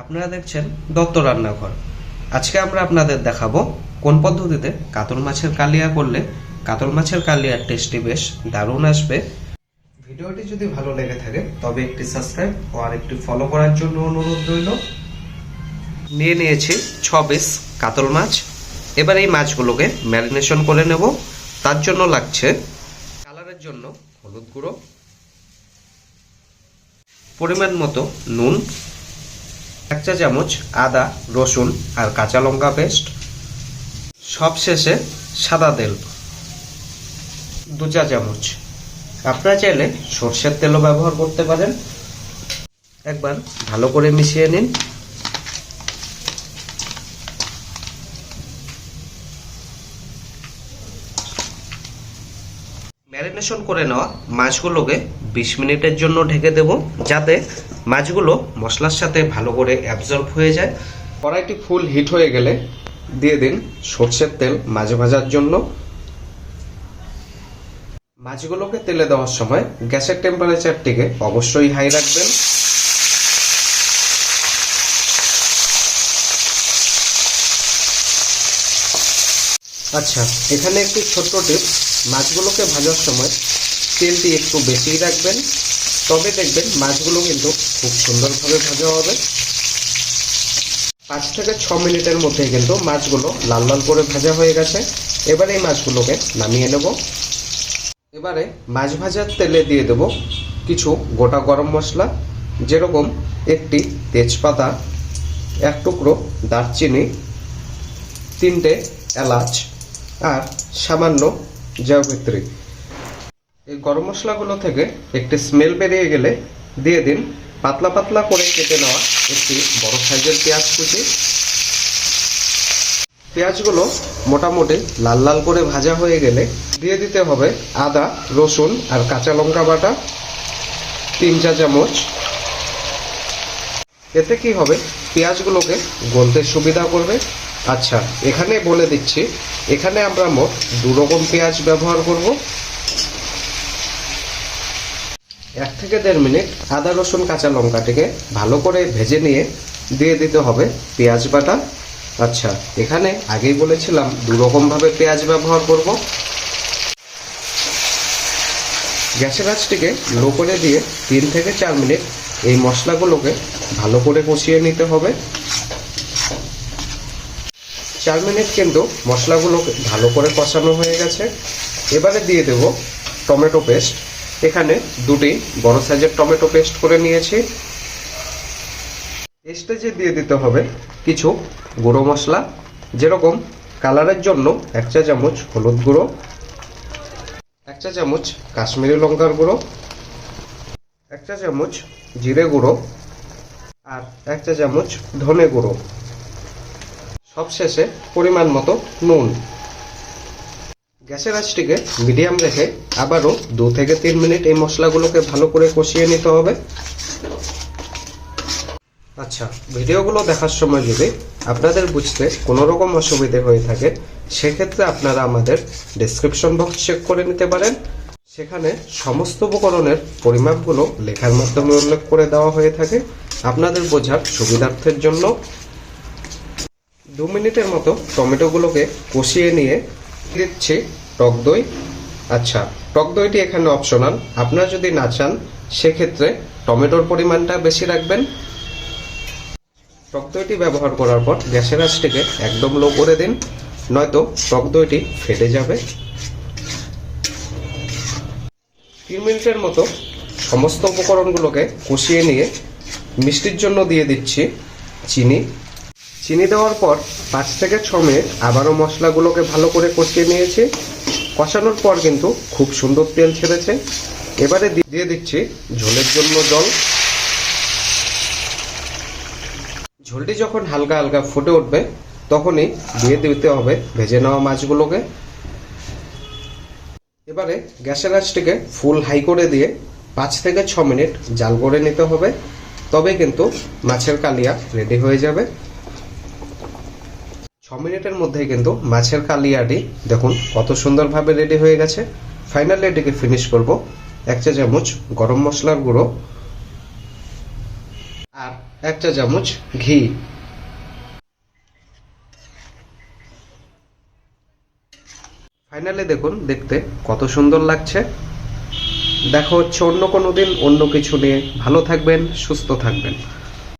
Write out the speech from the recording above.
আপনারা দেখছেন দত্ত রান্নাঘর। আজকে আমরা আপনাদের দেখাবো কোন পদ্ধতিতে কাতল মাছের কালিয়া করলে কাতল মাছের কালিয়ার টেস্টি বেশ দারুণ আসবে। ভিডিওটি যদি ভালো লেগে থাকে, তবে একটি সাবস্ক্রাইব ও আর একটি ফলো করার জন্য অনুরোধ রইল। নিয়ে নিয়েছি ছ পিস কাতল মাছ। এবার এই মাছগুলোকে ম্যারিনেশন করে নেব। তার জন্য লাগছে কালারের জন্য হলুদ গুঁড়ো, পরিমাণ মতো নুন এক চা চামচ আদা, রসুন আর কাঁচা লঙ্কা পেস্ট। সবশেষে সাদা তেল। দু চা চামচ। আপনারা চাইলে সর্ষের তেলও ব্যবহার করতে পারেন। একবার ভালো করে মিশিয়ে নিন। ম্যারিনেশন করে নেওয়া মাছগুলোকে বিশ মিনিটের জন্য ঢেকে দেব, যাতে মাছগুলো মশলার সাথে ভালো করে অ্যাবজর্ব হয়ে যায়। কড়াইটি ফুল হিট হয়ে গেলে দিয়ে দিন সর্ষের তেল মাঝে ভাজার জন্য। মাছগুলোকে তেলে দেওয়ার সময় গ্যাসের টেম্পারেচারটিকে অবশ্যই হাই রাখবেন। আচ্ছা এখানে একটি ছোট্ট টিপস মাছগুলোকে ভাজার সময় তেলটি একটু বেশিই রাখবেন। তবে দেখবেন মাছগুলো কিন্তু খুব সুন্দরভাবে ভাজা হবে। পাঁচ থেকে ছ মিনিটের মধ্যে কিন্তু মাছগুলো লাল লাল করে ভাজা হয়ে গেছে। এবারে এই মাছগুলোকে নামিয়ে নেব। এবারে মাছ ভাজার তেলে দিয়ে দেব কিছু গোটা গরম মশলা, যেরকম একটি তেজপাতা, এক টুকরো দারচিনি, তিনটে এলাচ আর সামান্য জয়ভিত্রী এই গরম মশলাগুলো থেকে একটি স্মেল বেরিয়ে গেলে দিয়ে দিন পাতলা পাতলা করে কেটে নেওয়া একটি বড় সাইজের পেঁয়াজ কুচি। পেঁয়াজগুলো মোটামুটি লাল লাল করে ভাজা হয়ে গেলে দিয়ে দিতে হবে আদা, রসুন আর কাঁচা লঙ্কা বাটা, তিন চা চামচ। এতে কি হবে? পেঁয়াজগুলোকে গলতে সুবিধা করবে। আচ্ছা এখানে বলে দিচ্ছি, এখানে আমরা মোট দু রকম পেঁয়াজ ব্যবহার করব। এক থেকে দেড় মিনিট আদা, রসুন, কাঁচা লঙ্কাটিকে ভালো করে ভেজে নিয়ে দিয়ে দিতে হবে পেঁয়াজ বাটা। আচ্ছা এখানে আগেই বলেছিলাম দু রকমভাবে পেঁয়াজ ব্যবহার করব। গ্যাসের আঁচটিকে লো করে দিয়ে তিন থেকে চার মিনিট এই মশলাগুলোকে ভালো করে কষিয়ে নিতে হবে। চার মিনিট কিন্তু মশলাগুলোকে ভালো করে কষানো হয়ে গেছে। এবারে দিয়ে দেব টমেটো পেস্ট। এখানে দুটি বড় সাইজের টমেটো পেস্ট করে নিয়েছি। স্টেজে দিয়ে দিতে হবে কিছু গুঁড়ো মশলা, যেরকম কালারের জন্য এক চা চামচ হলুদ গুঁড়ো, এক চা চামচ কাশ্মীরি লঙ্কার গুঁড়ো, এক চা চামচ জিরে গুঁড়ো আর এক চা চামচ ধনে গুঁড়ো। সবশেষে পরিমাণ মতো নুন। গ্যাসের আঁচটিকে মিডিয়াম রেখে আবারও দু থেকে তিন মিনিট এই মশলাগুলোকে ভালো করে কষিয়ে নিতে হবে। আচ্ছা ভিডিওগুলো দেখার সময় যদি আপনাদের বুঝতে কোনো রকম অসুবিধে হয়ে থাকে, সেক্ষেত্রে আপনারা আমাদের ডেসক্রিপশন বক্স চেক করে নিতে পারেন। সেখানে সমস্ত উপকরণের পরিমাপগুলো লেখার মাধ্যমে উল্লেখ করে দেওয়া হয়ে থাকে। আপনাদের বোঝার সুবিধার্থের জন্য দু মিনিটের মতো টমেটোগুলোকে কষিয়ে নিয়ে দিচ্ছি টক দই। আচ্ছা টক দইটি এখানে অপশনাল আপনারা যদি না চান, সেক্ষেত্রে টমেটোর পরিমাণটা বেশি রাখবেন। টক দইটি ব্যবহার করার পর গ্যাসের আঁচটিকে একদম লো করে দিন, নয়তো টক দইটি ফেটে যাবে। তিন মিনিটের মতো সমস্ত উপকরণগুলোকে কষিয়ে নিয়ে মিষ্টির জন্য দিয়ে দিচ্ছি চিনি। চিনি দেওয়ার পর পাঁচ থেকে ছ মিনিট আবারও মশলাগুলোকে ভালো করে কষিয়ে নিয়েছি। কষানোর পর কিন্তু খুব সুন্দর তেল ছেড়েছে। এবারে দিয়ে দিচ্ছি ঝোলের জন্য জল। ঝোলটি যখন হালকা হালকা ফুটে উঠবে, তখনই দিয়ে দিতে হবে ভেজে নেওয়া মাছগুলোকে। এবারে গ্যাসের আঁচটিকে ফুল হাই করে দিয়ে পাঁচ থেকে ছ মিনিট জাল করে নিতে হবে। তবে কিন্তু মাছের কালিয়া রেডি হয়ে যাবে। মিনিটের মধ্যেই কিন্তু মাছের কালিয়াটি, দেখুন, কত সুন্দরভাবে রেডি হয়ে গেছে। ফাইনালি এটিকে ফিনিশ করব। এক চা চামচ গরম মশলার গুঁড়ো আর এক চা চামচ ঘি। ফাইনালি দেখুন, দেখতে কত সুন্দর লাগছে। দেখা হচ্ছে অন্য কোনো দিন, অন্য কিছু নিয়ে। ভালো থাকবেন, সুস্থ থাকবেন।